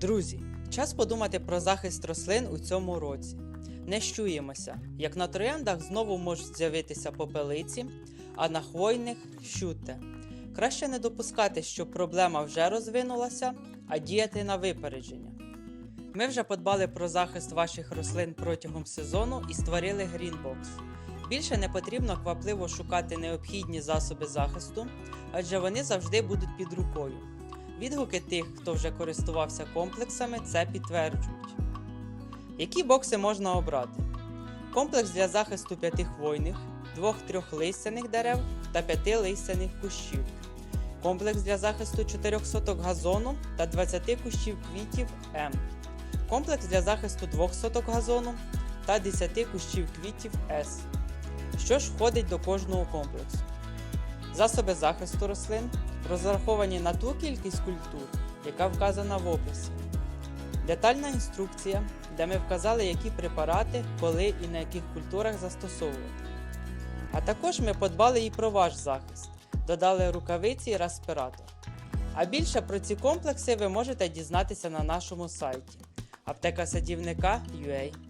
Друзі, час подумати про захист рослин у цьому році. Не щуємося, як на трояндах знову можуть з'явитися попелиці, а на хвойних щуте. Краще не допускати, що проблема вже розвинулася, а діяти на випередження. Ми вже подбали про захист ваших рослин протягом сезону і створили Greenbox. Більше не потрібно квапливо шукати необхідні засоби захисту, адже вони завжди будуть під рукою. Відгуки тих, хто вже користувався комплексами, це підтверджують. Які бокси можна обрати? Комплекс для захисту п'яти хвойних, двох-трьох листяних дерев та п'яти листяних кущів. Комплекс для захисту 4 соток газону та 20 кущів квітів М. Комплекс для захисту 2 соток газону та 10 кущів квітів С. Що ж входить до кожного комплексу? Засоби захисту рослин розраховані на ту кількість культур, яка вказана в описі. Детальна інструкція, де ми вказали, які препарати, коли і на яких культурах застосовувати. А також ми подбали і про ваш захист, додали рукавиці і респіратор. А більше про ці комплекси ви можете дізнатися на нашому сайті аптекасадівника.ua.